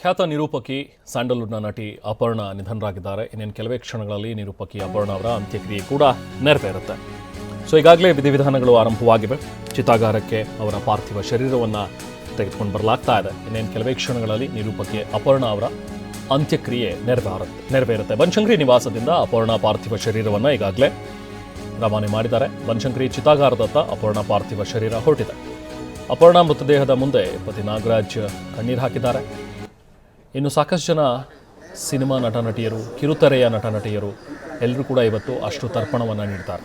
ಖ್ಯಾತ ನಿರೂಪಕಿ ಸ್ಯಾಂಡಲ್ವುಡ್ನ ನಟಿ ಅಪರ್ಣ ನಿಧನರಾಗಿದ್ದಾರೆ. ಇನ್ನೇನು ಕೆಲವೇ ಕ್ಷಣಗಳಲ್ಲಿ ನಿರೂಪಕಿ ಅಪರ್ಣ ಅವರ ಅಂತ್ಯಕ್ರಿಯೆ ಕೂಡ ನೆರವೇರುತ್ತೆ. ಸೊ ಈಗಾಗಲೇ ವಿಧಿವಿಧಾನಗಳು ಆರಂಭವಾಗಿವೆ. ಚಿತಾಗಾರಕ್ಕೆ ಅವರ ಪಾರ್ಥಿವ ಶರೀರವನ್ನು ತೆಗೆದುಕೊಂಡು ಬರಲಾಗ್ತಾ ಇದೆ. ಇನ್ನೇನು ಕೆಲವೇ ಕ್ಷಣಗಳಲ್ಲಿ ನಿರೂಪಕಿ ಅಪರ್ಣ ಅವರ ಅಂತ್ಯಕ್ರಿಯೆ ನೆರವೇರುತ್ತೆ ನೆರವೇರುತ್ತೆ. ಬನಶಂಕರಿ ನಿವಾಸದಿಂದ ಅಪರ್ಣ ಪಾರ್ಥಿವ ಶರೀರವನ್ನು ಈಗಾಗಲೇ ರವಾನೆ ಮಾಡಿದ್ದಾರೆ. ಬನಶಂಕರಿ ಚಿತಾಗಾರದತ್ತ ಅಪರ್ಣ ಪಾರ್ಥಿವ ಶರೀರ ಹೊರಟಿದೆ. ಅಪರ್ಣ ಮೃತದೇಹದ ಮುಂದೆ ಪತಿ ನಾಗರಾಜ್ ಕಣ್ಣೀರು ಹಾಕಿದ್ದಾರೆ. ಇನ್ನು ಸಾಕಷ್ಟು ಜನ ಸಿನಿಮಾ ನಟ ನಟಿಯರು ಕಿರುತೆರೆಯ ನಟ ನಟಿಯರು ಎಲ್ಲರೂ ಕೂಡ ಇವತ್ತು ಅಷ್ಟು ತರ್ಪಣವನ್ನು ನೀಡ್ತಾರೆ.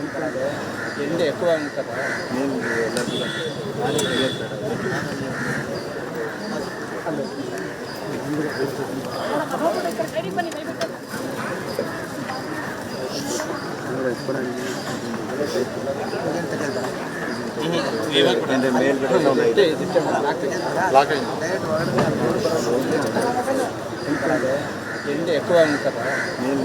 ತಿಳ್ಕೊಂಡು ಎಂದೇ ಎಕ್ಕುವ ಅಂತಾರೆ ನೀವು ಮೇಲ್ಗಡೆ ಲಾಕ್ ಎಂದೇ ಎಕ್ಕುವ ಅಂತಾರೆ ನೀವು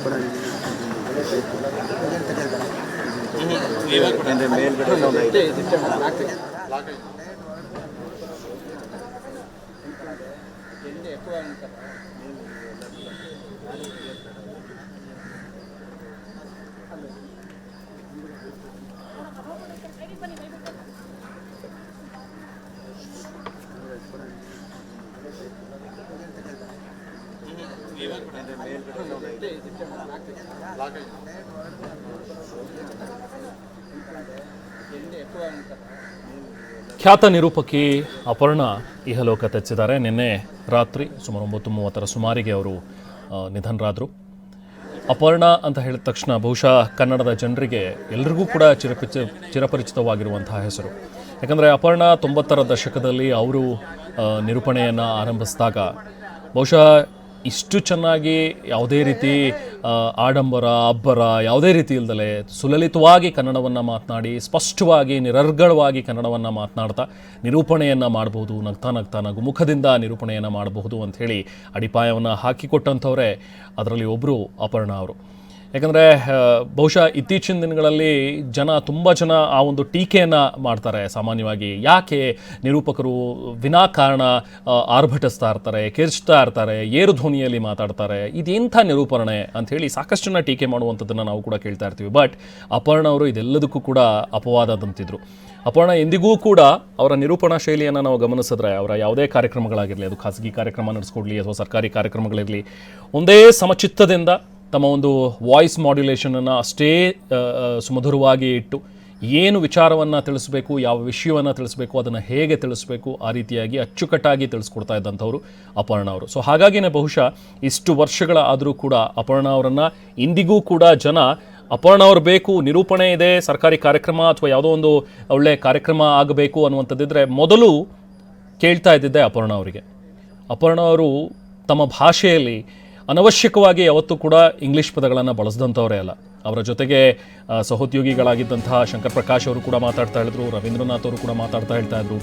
ఎక్కువ ಖ್ಯಾತ ನಿರೂಪಕಿ ಅಪರ್ಣ ಇಹಲೋಕ ತೆಚ್ಚಿದ್ದಾರೆ. ನಿನ್ನೆ ರಾತ್ರಿ ಸುಮಾರು ಒಂಬತ್ತು ಮೂವತ್ತರ ಸುಮಾರಿಗೆ ಅವರು ನಿಧನರಾದರು. ಅಪರ್ಣ ಅಂತ ಹೇಳಿದ ತಕ್ಷಣ ಬಹುಶಃ ಕನ್ನಡದ ಜನರಿಗೆ ಎಲ್ರಿಗೂ ಕೂಡ ಚಿರಪಿಚ, ಚಿರಪರಿಚಿತವಾಗಿರುವಂತಹ ಹೆಸರು. ಯಾಕಂದರೆ ಅಪರ್ಣ ತೊಂಬತ್ತರ ದಶಕದಲ್ಲಿ ಅವರು ನಿರೂಪಣೆಯನ್ನು ಆರಂಭಿಸಿದಾಗ ಬಹುಶಃ ಇಷ್ಟು ಚೆನ್ನಾಗಿ ಯಾವುದೇ ರೀತಿ ಆಡಂಬರ, ಅಬ್ಬರ, ಯಾವುದೇ ರೀತಿ ಇಲ್ದಲೆ ಸುಲಲಿತವಾಗಿ ಕನ್ನಡವನ್ನು ಮಾತನಾಡಿ, ಸ್ಪಷ್ಟವಾಗಿ, ನಿರರ್ಗಳವಾಗಿ ಕನ್ನಡವನ್ನು ಮಾತನಾಡ್ತಾ ನಿರೂಪಣೆಯನ್ನು ಮಾಡಬಹುದು ನಗ್ತಾ ನಗ್ತಾ ನಗುಮುಖದಿಂದ ನಿರೂಪಣೆಯನ್ನು ಮಾಡಬಹುದು ಅಂಥೇಳಿ ಅಡಿಪಾಯವನ್ನು ಹಾಕಿಕೊಟ್ಟಂಥವರೇ, ಅದರಲ್ಲಿ ಒಬ್ಬರು ಅಪರ್ಣ ಅವರು. ಯಾಕಂದರೆ ಬಹುಶಃ ಇತ್ತೀಚಿನ ದಿನಗಳಲ್ಲಿ ಜನ, ತುಂಬ ಜನ ಆ ಒಂದು ಟೀಕೆಯನ್ನು ಮಾಡ್ತಾರೆ ಸಾಮಾನ್ಯವಾಗಿ. ಯಾಕೆ ನಿರೂಪಕರು ವಿನಾಕಾರಣ ಆರ್ಭಟಿಸ್ತಾ ಇರ್ತಾರೆ, ಕಿರ್ಚ್ತಾ ಇರ್ತಾರೆ, ಏರು ಧ್ವನಿಯಲ್ಲಿ ಮಾತಾಡ್ತಾರೆ, ಇದೆಂಥ ನಿರೂಪಣೆ ಅಂಥೇಳಿ ಸಾಕಷ್ಟು ಜನ ಟೀಕೆ ಮಾಡುವಂಥದ್ದನ್ನು ನಾವು ಕೂಡ ಕೇಳ್ತಾ ಇರ್ತೀವಿ. ಬಟ್ ಅಪರ್ಣ ಅವರು ಇದೆಲ್ಲದಕ್ಕೂ ಕೂಡ ಅಪವಾದದಂತಿದ್ರು. ಅಪರ್ಣ ಎಂದಿಗೂ ಕೂಡ ಅವರ ನಿರೂಪಣಾ ಶೈಲಿಯನ್ನು ನಾವು ಗಮನಿಸಿದ್ರೆ, ಅವರ ಯಾವುದೇ ಕಾರ್ಯಕ್ರಮಗಳಾಗಿರಲಿ, ಅದು ಖಾಸಗಿ ಕಾರ್ಯಕ್ರಮ ನಡೆಸ್ಕೊಡ್ಲಿ ಅಥವಾ ಸರ್ಕಾರಿ ಕಾರ್ಯಕ್ರಮಗಳಿರಲಿ, ಒಂದೇ ಸಮಚಿತ್ತದಿಂದ ತಮ್ಮ ಒಂದು ವಾಯ್ಸ್ ಮಾಡ್ಯುಲೇಷನನ್ನು ಅಷ್ಟೇ ಸುಮಧುರವಾಗಿ ಇಟ್ಟು ಏನು ವಿಚಾರವನ್ನು ತಿಳಿಸ್ಬೇಕು, ಯಾವ ವಿಷಯವನ್ನು ತಿಳಿಸ್ಬೇಕು, ಅದನ್ನು ಹೇಗೆ ತಿಳಿಸ್ಬೇಕು ಆ ರೀತಿಯಾಗಿ ಅಚ್ಚುಕಟ್ಟಾಗಿ ತಿಳಿಸ್ಕೊಡ್ತಾ ಇದ್ದಂಥವ್ರು ಅಪರ್ಣ ಅವರು. ಸೊ ಹಾಗಾಗಿನೇ ಬಹುಶಃ ಇಷ್ಟು ವರ್ಷಗಳ ಆದರೂ ಕೂಡ ಅಪರ್ಣ ಅವರನ್ನು ಇಂದಿಗೂ ಕೂಡ ಜನ ಅಪರ್ಣ ಅವ್ರು ಬೇಕು, ನಿರೂಪಣೆ ಇದೆ, ಸರ್ಕಾರಿ ಕಾರ್ಯಕ್ರಮ ಅಥವಾ ಯಾವುದೋ ಒಂದು ಒಳ್ಳೆಯ ಕಾರ್ಯಕ್ರಮ ಆಗಬೇಕು ಅನ್ನುವಂಥದ್ದಿದ್ರೆ ಮೊದಲು ಕೇಳ್ತಾ ಇದ್ದಿದ್ದೆ ಅಪರ್ಣ ಅವರಿಗೆ. ಅಪರ್ಣ ಅವರು ತಮ್ಮ ಭಾಷೆಯಲ್ಲಿ ಅನವಶ್ಯಕವಾಗಿ ಯಾವತ್ತೂ ಕೂಡ ಇಂಗ್ಲೀಷ್ ಪದಗಳನ್ನು ಬಳಸಿದಂಥವರೇ ಅಲ್ಲ. ಅವರ ಜೊತೆಗೆ ಸಹೋದ್ಯೋಗಿಗಳಾಗಿದ್ದಂತಹ ಶಂಕರ್ ಪ್ರಕಾಶ್ ಅವರು ಕೂಡ ಮಾತಾಡ್ತಾ ಹೇಳಿದ್ರು, ರವೀಂದ್ರನಾಥ್ ಅವರು ಕೂಡ ಮಾತಾಡ್ತಾ ಹೇಳ್ತಾ ಇದ್ರು.